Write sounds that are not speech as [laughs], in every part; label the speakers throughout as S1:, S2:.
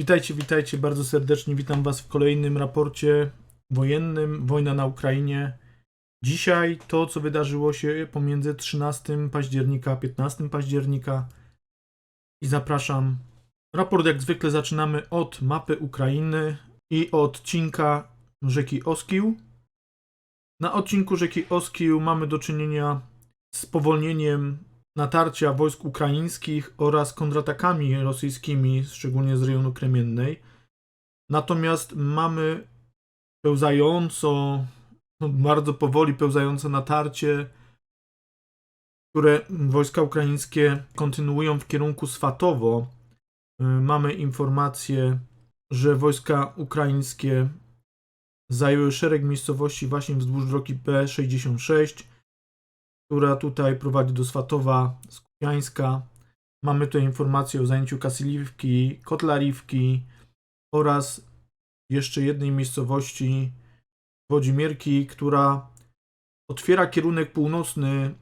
S1: Witajcie, witajcie bardzo serdecznie. Witam Was w kolejnym raporcie wojennym Wojna na Ukrainie. Dzisiaj to, co wydarzyło się pomiędzy 13 października a 15 października. I zapraszam. Raport jak zwykle zaczynamy od mapy Ukrainy i odcinka rzeki Oskił. Na odcinku rzeki Oskił mamy do czynienia z spowolnieniem natarcia wojsk ukraińskich oraz kontratakami rosyjskimi, szczególnie z rejonu Kremiennej. Natomiast mamy pełzająco, no, bardzo powoli pełzające natarcie, które wojska ukraińskie kontynuują w kierunku Swatowo. Y, Mamy informację, że wojska ukraińskie zajęły szereg miejscowości właśnie wzdłuż drogi P66, która tutaj prowadzi do Swatowa Skupiańska. Mamy tutaj informację o zajęciu Kasiliwki, Kotlariwki oraz jeszcze jednej miejscowości Wodzimierki, która otwiera kierunek północny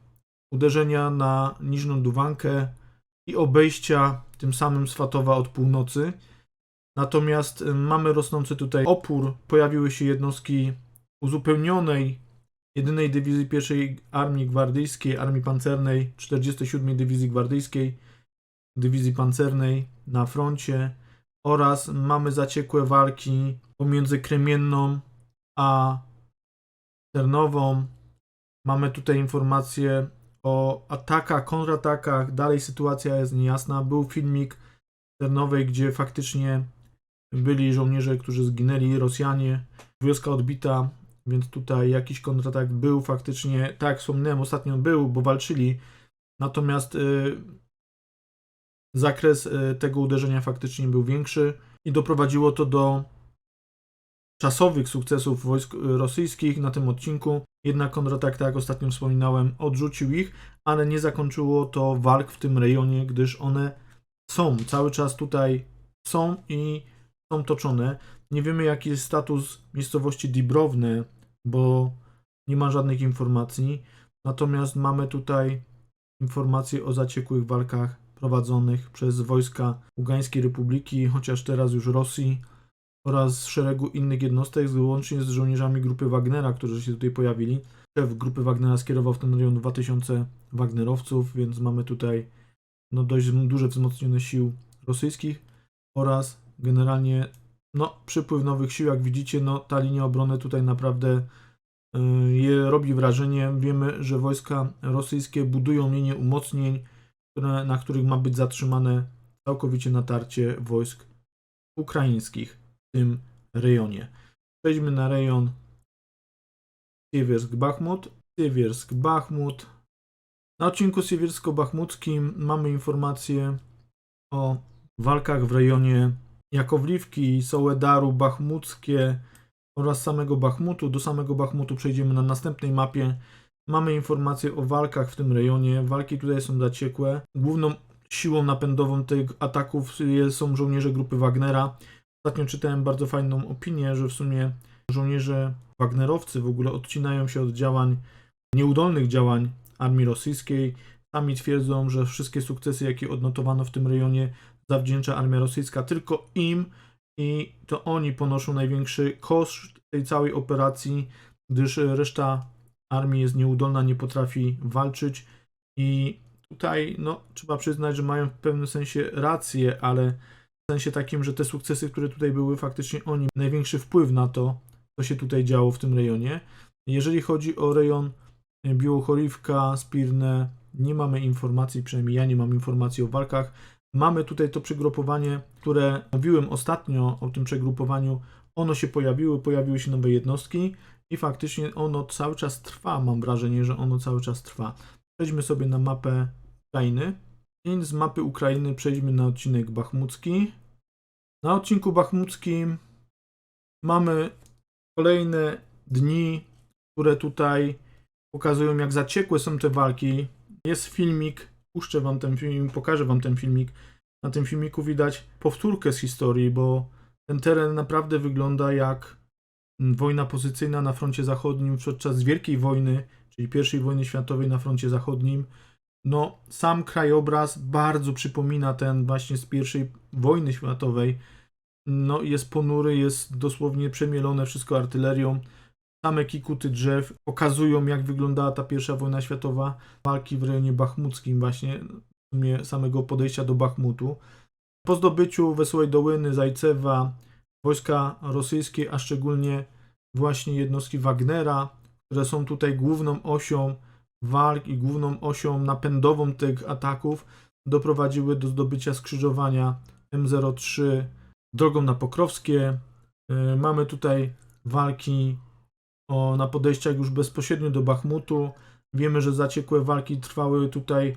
S1: uderzenia na Niżną Duwankę i obejścia tym samym Swatowa od północy. Natomiast y, mamy rosnący tutaj opór. Pojawiły się jednostki uzupełnionej jedynej dywizji pierwszej Armii Gwardyjskiej, Armii Pancernej, 47 Dywizji Gwardyjskiej, Dywizji Pancernej na froncie oraz mamy zaciekłe walki pomiędzy Kremienną a Ternową. Mamy tutaj informacje o atakach, kontratakach. Dalej sytuacja jest niejasna. Był filmik Ternowej, gdzie faktycznie byli żołnierze, którzy zginęli, Rosjanie. Wioska odbita, więc tutaj jakiś kontratak był faktycznie, tak wspomniałem, ostatnio był, bo walczyli. Natomiast y, zakres y, tego uderzenia faktycznie był większy i doprowadziło to do czasowych sukcesów wojsk y, rosyjskich na tym odcinku. Jednak kontratak, tak jak ostatnio wspominałem, odrzucił ich, ale nie zakończyło to walk w tym rejonie, gdyż one są cały czas tutaj, są i są toczone. Nie wiemy, jaki jest status miejscowości Dibrowne, bo nie ma żadnych informacji. Natomiast mamy tutaj informacje o zaciekłych walkach prowadzonych przez wojska Ugańskiej Republiki, chociaż teraz już Rosji, oraz szeregu innych jednostek, łącznie z żołnierzami grupy Wagnera, którzy się tutaj pojawili. Szef grupy Wagnera skierował w ten rejon 2000 Wagnerowców, więc mamy tutaj no, dość duże wzmocnienie sił rosyjskich oraz generalnie no, przypływ nowych sił, jak widzicie, no, ta linia obrony tutaj naprawdę y, je robi wrażenie. Wiemy, że wojska rosyjskie budują linię umocnień, które, na których ma być zatrzymane całkowicie natarcie wojsk ukraińskich w tym rejonie. Przejdźmy na rejon Siewiersk-Bachmut. Siewiersk-Bachmut. Na odcinku siewiersko-bachmuckim mamy informacje o walkach w rejonie Jakowliwki, Sołedaru, Bachmuckie oraz samego Bachmutu. Do samego Bachmutu przejdziemy na następnej mapie. Mamy informacje o walkach w tym rejonie. Walki tutaj są zaciekłe. Główną siłą napędową tych ataków są żołnierze grupy Wagnera. Ostatnio czytałem bardzo fajną opinię, że w sumie żołnierze Wagnerowcy w ogóle odcinają się od działań, nieudolnych działań armii rosyjskiej. Sami twierdzą, że wszystkie sukcesy, jakie odnotowano w tym rejonie, zawdzięcza armia rosyjska tylko im i to oni ponoszą największy koszt tej całej operacji, gdyż reszta armii jest nieudolna, nie potrafi walczyć i tutaj no, trzeba przyznać, że mają w pewnym sensie rację, ale w sensie takim, że te sukcesy, które tutaj były, faktycznie oni największy wpływ na to, co się tutaj działo w tym rejonie. Jeżeli chodzi o rejon Białochorivka, Spirne, nie mamy informacji, przynajmniej ja nie mam informacji o walkach. Mamy tutaj to przegrupowanie, które mówiłem ostatnio o tym przegrupowaniu. Ono się pojawiło, pojawiły się nowe jednostki i faktycznie ono cały czas trwa. Mam wrażenie, że ono cały czas trwa. Przejdźmy sobie na mapę Ukrainy. I z mapy Ukrainy przejdźmy na odcinek Bachmucki. Na odcinku Bachmuckim mamy kolejne dni, które tutaj pokazują, jak zaciekłe są te walki. Jest filmik, puszczę wam ten filmik, pokażę wam ten filmik. Na tym filmiku widać powtórkę z historii, bo ten teren naprawdę wygląda jak wojna pozycyjna na froncie zachodnim podczas Wielkiej Wojny, czyli I wojny światowej na froncie zachodnim. No, sam krajobraz bardzo przypomina ten właśnie z I wojny światowej. no, jest ponury, jest dosłownie przemielone wszystko artylerią. Same kikuty drzew pokazują, jak wyglądała ta pierwsza wojna światowa. Walki w rejonie bachmuckim, właśnie w sumie samego podejścia do Bachmutu. Po zdobyciu Wesołej Dołyny, Zajcewa, wojska rosyjskie, a szczególnie właśnie jednostki Wagnera, które są tutaj główną osią walk i główną osią napędową tych ataków, doprowadziły do zdobycia skrzyżowania M03 drogą na Pokrowskie. Yy, Mamy tutaj walki o, na podejściach już bezpośrednio do Bachmutu. Wiemy, że zaciekłe walki trwały tutaj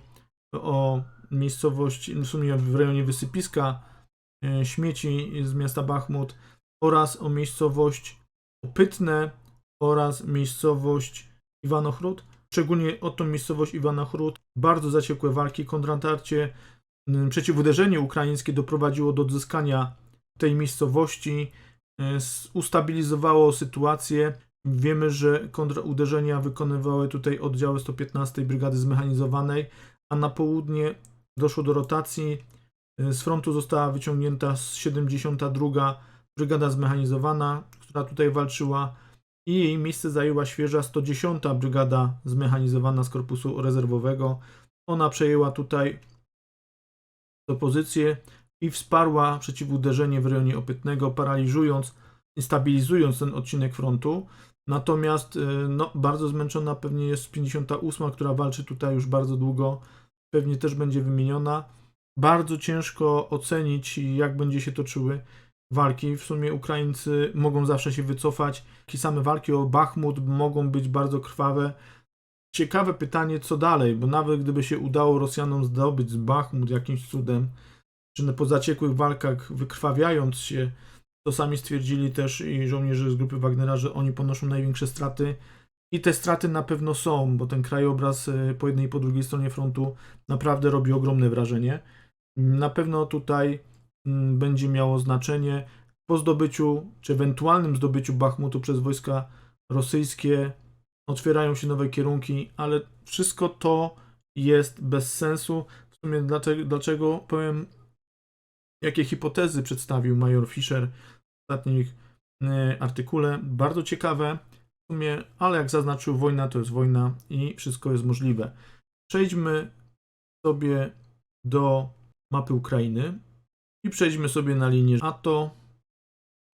S1: o miejscowość, w sumie w rejonie wysypiska e, śmieci z miasta Bachmut oraz o miejscowość Pytne oraz miejscowość Iwanochrud. Szczególnie o tą miejscowość Iwanochrud bardzo zaciekłe walki, kontratarcie, przeciwuderzenie ukraińskie doprowadziło do odzyskania tej miejscowości, e, ustabilizowało sytuację. Wiemy, że kontrauderzenia wykonywały tutaj oddziały 115 Brygady Zmechanizowanej, a na południe doszło do rotacji. Z frontu została wyciągnięta z 72 Brygada Zmechanizowana, która tutaj walczyła i jej miejsce zajęła świeża 110 Brygada Zmechanizowana z Korpusu Rezerwowego. Ona przejęła tutaj tę pozycję i wsparła przeciwuderzenie w rejonie Opytnego, paraliżując stabilizując ten odcinek frontu. Natomiast y, no, bardzo zmęczona pewnie jest 58, która walczy tutaj już bardzo długo. Pewnie też będzie wymieniona. Bardzo ciężko ocenić, jak będzie się toczyły walki. W sumie Ukraińcy mogą zawsze się wycofać. Takie same walki o Bachmut mogą być bardzo krwawe. Ciekawe pytanie, co dalej, bo nawet gdyby się udało Rosjanom zdobyć z Bachmut jakimś cudem, czy po zaciekłych walkach wykrwawiając się, to sami stwierdzili też i żołnierze z grupy Wagnera, że oni ponoszą największe straty. I te straty na pewno są, bo ten krajobraz y, po jednej i po drugiej stronie frontu naprawdę robi ogromne wrażenie. Na pewno tutaj mm, będzie miało znaczenie po zdobyciu, czy ewentualnym zdobyciu Bachmutu przez wojska rosyjskie. Otwierają się nowe kierunki, ale wszystko to jest bez sensu. W sumie dlaczego, dlaczego powiem, jakie hipotezy przedstawił major Fischer w ostatnim e, artykule. Bardzo ciekawe w sumie, ale jak zaznaczył, wojna to jest wojna i wszystko jest możliwe. Przejdźmy sobie do mapy Ukrainy i przejdźmy sobie na linię ATO.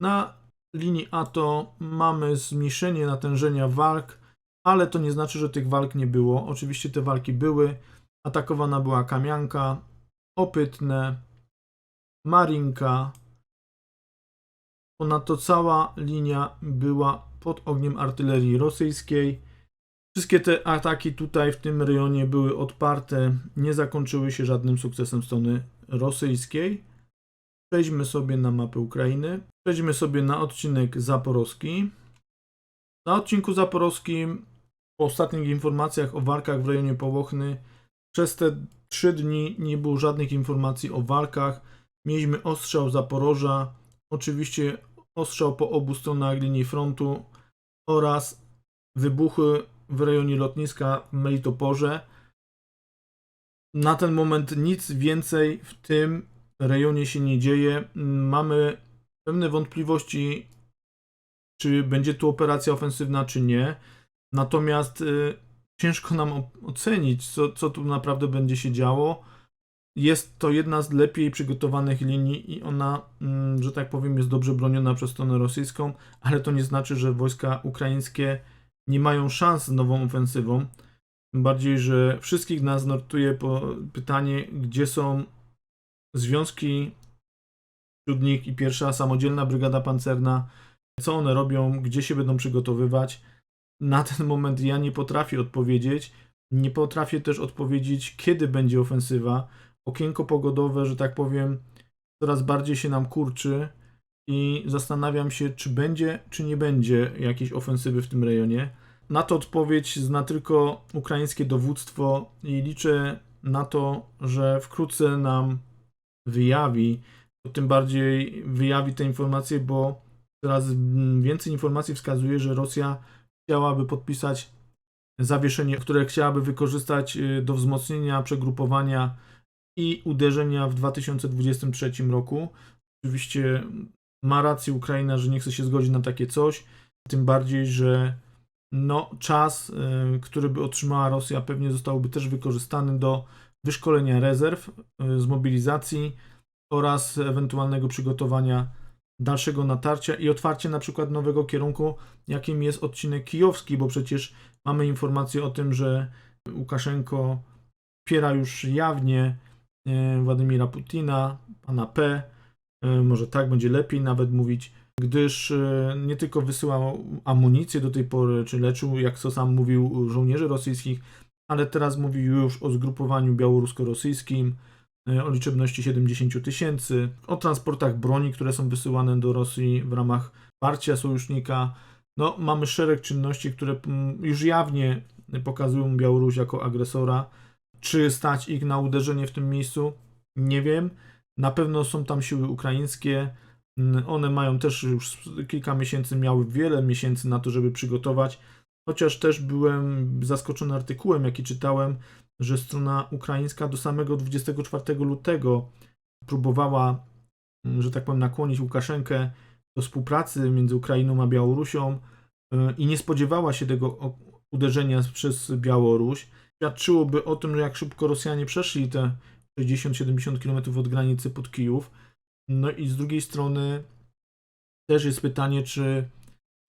S1: Na linii ATO mamy zmniejszenie natężenia walk, ale to nie znaczy, że tych walk nie było. Oczywiście te walki były. Atakowana była Kamianka, Opytne, Marinka. Ponadto cała linia była pod ogniem artylerii rosyjskiej. Wszystkie te ataki tutaj w tym rejonie były odparte, nie zakończyły się żadnym sukcesem strony rosyjskiej. Przejdźmy sobie na mapę Ukrainy. Przejdźmy sobie na odcinek zaporowski. Na odcinku zaporowskim, po ostatnich informacjach o walkach w rejonie Połochny, przez te trzy dni nie było żadnych informacji o walkach. Mieliśmy ostrzał Zaporoża, oczywiście ostrzał po obu stronach linii frontu oraz wybuchy w rejonie lotniska w Melitoporze. Na ten moment nic więcej w tym rejonie się nie dzieje. Mamy pewne wątpliwości, czy będzie tu operacja ofensywna, czy nie. Natomiast y, ciężko nam ocenić, co, co tu naprawdę będzie się działo. Jest to jedna z lepiej przygotowanych linii i ona, mm, że tak powiem, jest dobrze broniona przez stronę rosyjską, ale to nie znaczy, że wojska ukraińskie nie mają szans z nową ofensywą. Bardziej, że wszystkich nas nurtuje pytanie, gdzie są związki wśród nich i pierwsza samodzielna brygada pancerna, co one robią, gdzie się będą przygotowywać. Na ten moment ja nie potrafię odpowiedzieć. Nie potrafię też odpowiedzieć, kiedy będzie ofensywa. Okienko pogodowe, że tak powiem, coraz bardziej się nam kurczy i zastanawiam się, czy będzie, czy nie będzie jakiejś ofensywy w tym rejonie. Na to odpowiedź zna tylko ukraińskie dowództwo i liczę na to, że wkrótce nam wyjawi, tym bardziej wyjawi te informacje, bo coraz więcej informacji wskazuje, że Rosja chciałaby podpisać zawieszenie, które chciałaby wykorzystać y, do wzmocnienia przegrupowania i uderzenia w 2023 roku. Oczywiście ma rację Ukraina, że nie chce się zgodzić na takie coś, tym bardziej, że no, czas, y, który by otrzymała Rosja, pewnie zostałby też wykorzystany do wyszkolenia rezerw, y, z mobilizacji oraz ewentualnego przygotowania dalszego natarcia i otwarcie na przykład nowego kierunku, jakim jest odcinek kijowski, bo przecież mamy informację o tym, że Łukaszenko wspiera już jawnie Władimira Putina, pana P. E, Może tak będzie lepiej nawet mówić, gdyż e, nie tylko wysyłał amunicję do tej pory, czy leczył, jak to sam mówił, żołnierzy rosyjskich, ale teraz mówi już o zgrupowaniu białorusko-rosyjskim, e, o liczebności 70 tysięcy, o transportach broni, które są wysyłane do Rosji w ramach wsparcia sojusznika. No, mamy szereg czynności, które mm, już jawnie pokazują Białoruś jako agresora. Czy stać ich na uderzenie w tym miejscu? Nie wiem. Na pewno są tam siły ukraińskie. One mają też już kilka miesięcy, miały wiele miesięcy na to, żeby przygotować. Chociaż też byłem zaskoczony artykułem, jaki czytałem, że strona ukraińska do samego 24 lutego próbowała, że tak powiem, nakłonić Łukaszenkę do współpracy między Ukrainą a Białorusią y, i nie spodziewała się tego uderzenia przez Białoruś. Świadczyłoby o tym, jak szybko Rosjanie przeszli te 60-70 km od granicy pod Kijów. No i z drugiej strony też jest pytanie, czy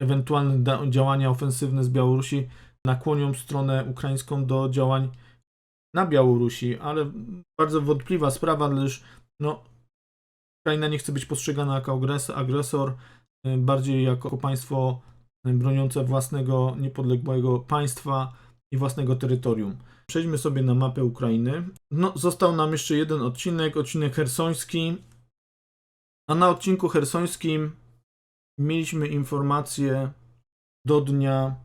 S1: ewentualne działania ofensywne z Białorusi nakłonią stronę ukraińską do działań na Białorusi, ale bardzo wątpliwa sprawa, gdyż no, Ukraina nie chce być postrzegana jako agres- agresor, y, bardziej jako państwo broniące własnego niepodległego państwa i własnego terytorium. Przejdźmy sobie na mapę Ukrainy. No, został nam jeszcze jeden odcinek, odcinek hersoński. A na odcinku hersońskim mieliśmy informacje do dnia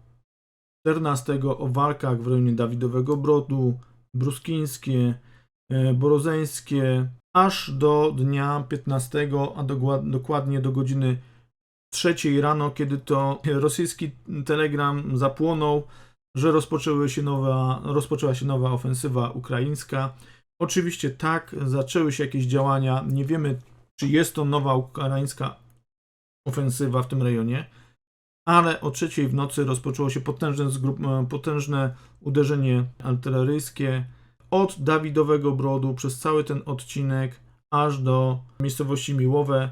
S1: 14 o walkach w rejonie Dawidowego Brodu, Bruskińskie, e, Borozeńskie, aż do dnia 15, a dokładnie do godziny 3 rano, kiedy to rosyjski telegram zapłonął, że rozpoczęły się nowa, rozpoczęła się nowa ofensywa ukraińska. Oczywiście tak, zaczęły się jakieś działania. Nie wiemy, czy jest to nowa ukraińska ofensywa w tym rejonie, ale o trzeciej w nocy rozpoczęło się potężne, e, potężne uderzenie artyleryjskie od Dawidowego Brodu przez cały ten odcinek aż do miejscowości Miłowe,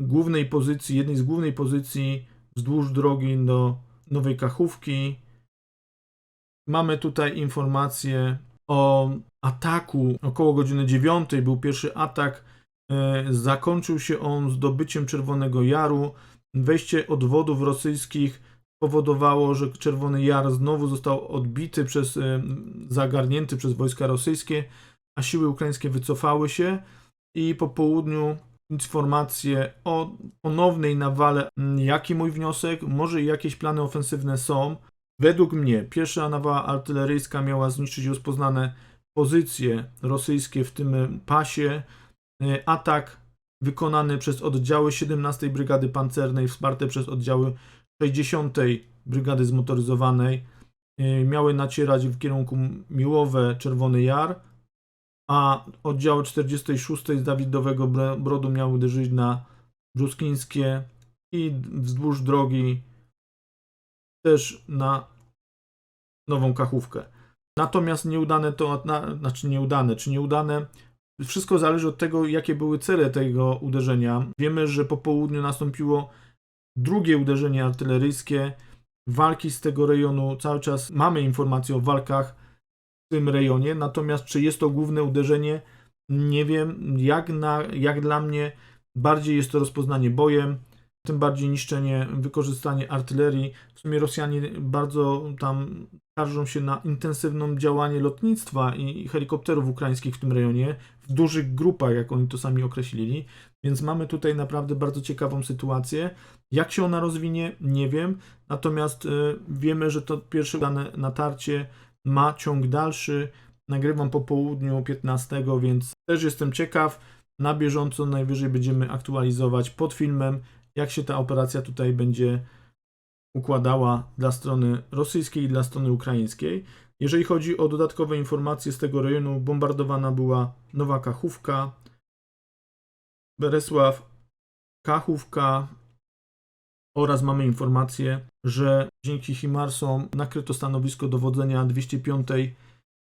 S1: głównej pozycji, jednej z głównej pozycji wzdłuż drogi do Nowej Kachówki. Mamy tutaj informację o ataku około godziny 9. Był pierwszy atak. E, Zakończył się on zdobyciem Czerwonego Jaru. Wejście odwodów rosyjskich powodowało, że Czerwony Jar znowu został odbity przez, e, zagarnięty przez wojska rosyjskie, a siły ukraińskie wycofały się i po południu informacje o ponownej nawale. Jaki mój wniosek? Może jakieś plany ofensywne są. Według mnie pierwsza nawała artyleryjska miała zniszczyć rozpoznane pozycje rosyjskie w tym pasie. E, Atak wykonany przez oddziały 17 Brygady Pancernej wsparte przez oddziały 60 Brygady Zmotoryzowanej e, miały nacierać w kierunku Miłowe, Czerwony Jar, a oddziały 46 z Dawidowego Bro- Brodu miały uderzyć na Bruskińskie i wzdłuż drogi też na Nową Kachówkę. Natomiast nieudane to, na, znaczy nieudane, czy nieudane, wszystko zależy od tego, jakie były cele tego uderzenia. Wiemy, że po południu nastąpiło drugie uderzenie artyleryjskie. Walki z tego rejonu cały czas mamy informacje o walkach w tym rejonie, natomiast czy jest to główne uderzenie, nie wiem. Jak, na, jak dla mnie, bardziej jest to rozpoznanie bojem, tym bardziej niszczenie, wykorzystanie artylerii. W sumie Rosjanie bardzo tam skarżą się na intensywne działanie lotnictwa i helikopterów ukraińskich w tym rejonie, w dużych grupach, jak oni to sami określili. Więc mamy tutaj naprawdę bardzo ciekawą sytuację. Jak się ona rozwinie, nie wiem. Natomiast y, wiemy, że to pierwsze udane natarcie ma ciąg dalszy. Nagrywam po południu 15, więc też jestem ciekaw. Na bieżąco najwyżej będziemy aktualizować pod filmem, jak się ta operacja tutaj będzie układała dla strony rosyjskiej i dla strony ukraińskiej. Jeżeli chodzi o dodatkowe informacje z tego rejonu, bombardowana była Nowa Kachówka, Beresław, Kachówka oraz mamy informację, że dzięki Himarsom nakryto stanowisko dowodzenia 205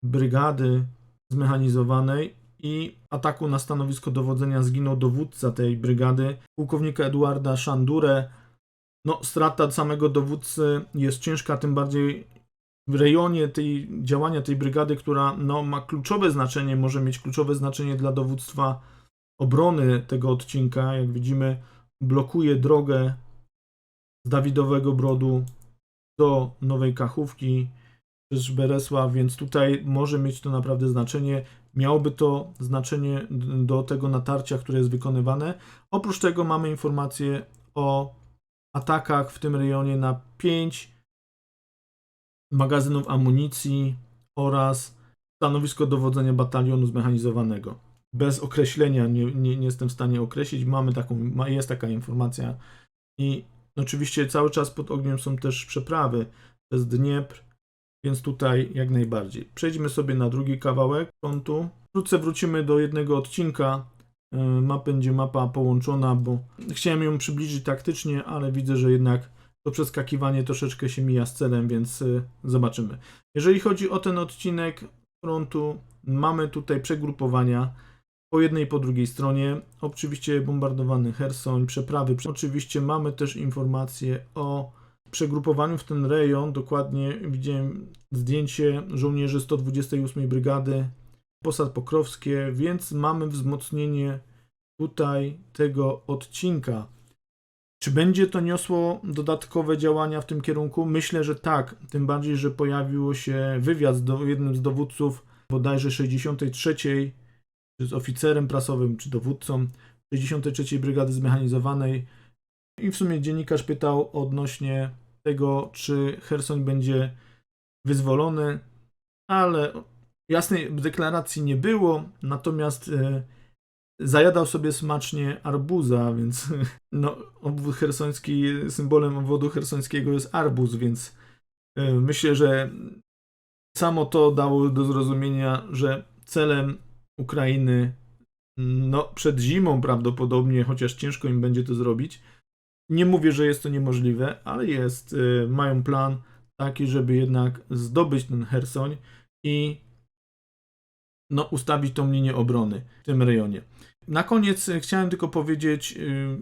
S1: Brygady Zmechanizowanej i ataku na stanowisko dowodzenia zginął dowódca tej brygady, pułkownika Eduarda Szandurę. No, strata samego dowódcy jest ciężka, tym bardziej w rejonie tej działania tej brygady, która no, ma kluczowe znaczenie, może mieć kluczowe znaczenie dla dowództwa obrony tego odcinka. Jak widzimy, blokuje drogę z Dawidowego Brodu do Nowej Kachówki przez Beresław, więc tutaj może mieć to naprawdę znaczenie. Miałoby to znaczenie do tego natarcia, które jest wykonywane. Oprócz tego mamy informacje o atakach w tym rejonie na 5 magazynów amunicji oraz stanowisko dowodzenia batalionu zmechanizowanego. Bez określenia nie, nie, nie jestem w stanie określić. Mamy taką, jest taka informacja i oczywiście cały czas pod ogniem są też przeprawy przez Dniepr, więc tutaj jak najbardziej. Przejdźmy sobie na drugi kawałek frontu. Wkrótce wrócimy do jednego odcinka. Yy, Mapa będzie mapa połączona, bo chciałem ją przybliżyć taktycznie, ale widzę, że jednak to przeskakiwanie troszeczkę się mija z celem, więc y, zobaczymy. Jeżeli chodzi o ten odcinek frontu, mamy tutaj przegrupowania po jednej i po drugiej stronie. Oczywiście bombardowany Hersoń, przeprawy. Oczywiście mamy też informacje o przegrupowaniu w ten rejon. Dokładnie widziałem zdjęcie żołnierzy 128 Brygady, posad pokrowskie, więc mamy wzmocnienie tutaj tego odcinka. Czy będzie to niosło dodatkowe działania w tym kierunku? Myślę, że tak. Tym bardziej, że pojawiło się wywiad z do, jednym z dowódców bodajże 63, czy z oficerem prasowym, czy dowódcą 63 Brygady Zmechanizowanej. I w sumie dziennikarz pytał odnośnie tego, czy Hersoń będzie wyzwolony, ale jasnej deklaracji nie było. Natomiast e, zajadał sobie smacznie arbuza, więc [laughs] no, obwód hersoński, symbolem obwodu hersońskiego jest arbuz, więc y, myślę, że samo to dało do zrozumienia, że celem Ukrainy no, przed zimą prawdopodobnie, chociaż ciężko im będzie to zrobić. Nie mówię, że jest to niemożliwe, ale jest. y, Mają plan taki, żeby jednak zdobyć ten Hersoń i no, ustawić tą linię obrony w tym rejonie. Na koniec e, chciałem tylko powiedzieć y,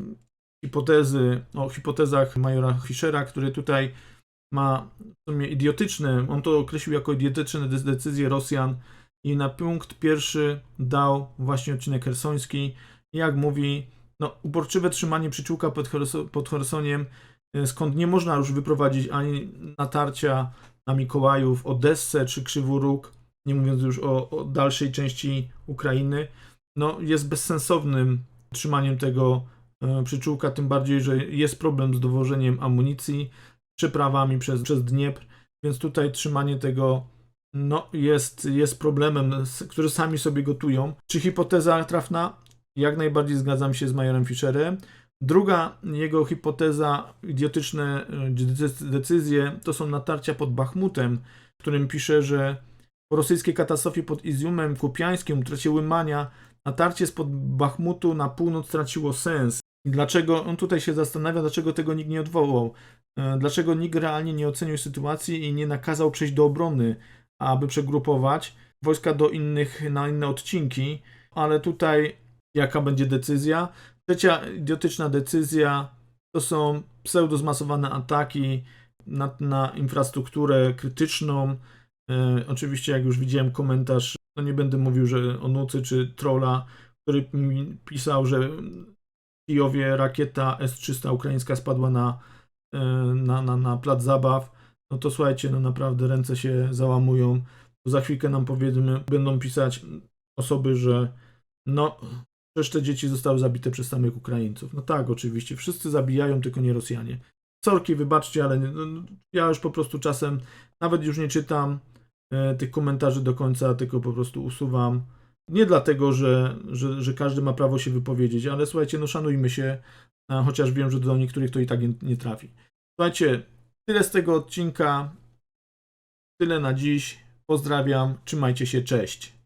S1: hipotezy, o hipotezach majora Fischera, który tutaj ma w sumie idiotyczne, on to określił jako idiotyczne dec- decyzje Rosjan i na punkt pierwszy dał właśnie odcinek hersoński. Jak mówi, no, uporczywe trzymanie przyczółka pod, Herso- pod Hersoniem, y, skąd nie można już wyprowadzić ani natarcia na Mikołajów, Odessę czy Krzywy Róg, nie mówiąc już o, o dalszej części Ukrainy, no, jest bezsensownym trzymaniem tego e, przyczółka, tym bardziej, że jest problem z dowożeniem amunicji, przeprawami przez, przez Dniepr, więc tutaj trzymanie tego no, jest, jest problemem, który sami sobie gotują. Czy hipoteza trafna? Jak najbardziej zgadzam się z majorem Fischerem. Druga jego hipoteza, idiotyczne e, decy- decyzje, to są natarcia pod Bachmutem, w którym pisze, że po rosyjskiej katastrofie pod Izjumem Kupiańskim utraciły Mania, natarcie spod Bachmutu na północ straciło sens. Dlaczego, on tutaj się zastanawia, dlaczego tego nikt nie odwołał. E, Dlaczego nikt realnie nie ocenił sytuacji i nie nakazał przejść do obrony, aby przegrupować wojska do innych, na inne odcinki. Ale tutaj jaka będzie decyzja? Trzecia idiotyczna decyzja to są pseudo-zmasowane ataki na, na infrastrukturę krytyczną. E, oczywiście, jak już widziałem komentarz, no nie będę mówił, że o Nucy czy Trolla, który pisał, że w Kijowie rakieta S-300 ukraińska spadła na, e, na, na, na plac zabaw. No to słuchajcie, no naprawdę ręce się załamują. Za chwilkę nam powiedzmy, będą pisać osoby, że no, przecież te dzieci zostały zabite przez samych Ukraińców. No tak, oczywiście, wszyscy zabijają, tylko nie Rosjanie. Sorki, wybaczcie, ale no, no, ja już po prostu czasem nawet już nie czytam e, tych komentarzy do końca, tylko po prostu usuwam. Nie dlatego, że, że, że każdy ma prawo się wypowiedzieć, ale słuchajcie, no szanujmy się, a chociaż wiem, że do niektórych to i tak nie, nie trafi. Słuchajcie, tyle z tego odcinka. Tyle na dziś. Pozdrawiam, trzymajcie się, cześć.